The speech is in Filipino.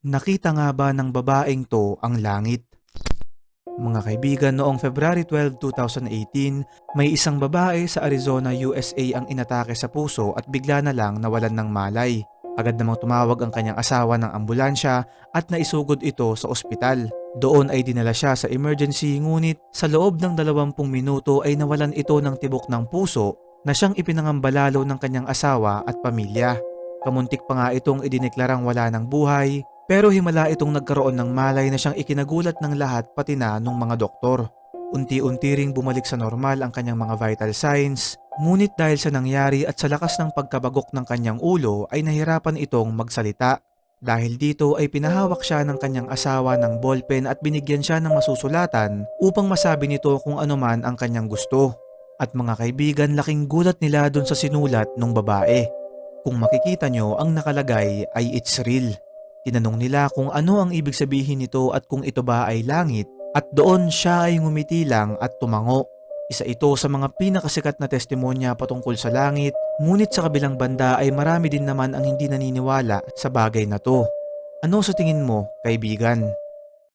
Nakita nga ba ng babaeng to ang langit? Mga kaibigan, noong February 12, 2018, may isang babae sa Arizona, USA ang inatake sa puso at bigla na lang nawalan ng malay. Agad namang tumawag ang kanyang asawa ng ambulansya at naisugod ito sa ospital. Doon ay dinala siya sa emergency ngunit sa loob ng 20 minuto ay nawalan ito ng tibok ng puso na siyang ipinangambalalo ng kanyang asawa at pamilya. Kamuntik pa nga itong idineklarang wala ng buhay pero himala itong nagkaroon ng malay na siyang ikinagulat ng lahat pati na nung mga doktor. Unti-unti ring bumalik sa normal ang kanyang mga vital signs, ngunit dahil sa nangyari at sa lakas ng pagkabagok ng kanyang ulo ay nahirapan itong magsalita. Dahil dito ay pinahawak siya ng kanyang asawa ng ballpen at binigyan siya ng masusulatan upang masabi nito kung ano man ang kanyang gusto. At mga kaibigan, laking gulat nila dun sa sinulat ng babae. Kung makikita nyo, ang nakalagay ay it's real. Tinanong nila kung ano ang ibig sabihin nito at kung ito ba ay langit at doon siya ay ngumiti lang at tumango. Isa ito sa mga pinakasikat na testimonya patungkol sa langit, ngunit sa kabilang banda ay marami din naman ang hindi naniniwala sa bagay na to. Ano sa tingin mo, kaibigan?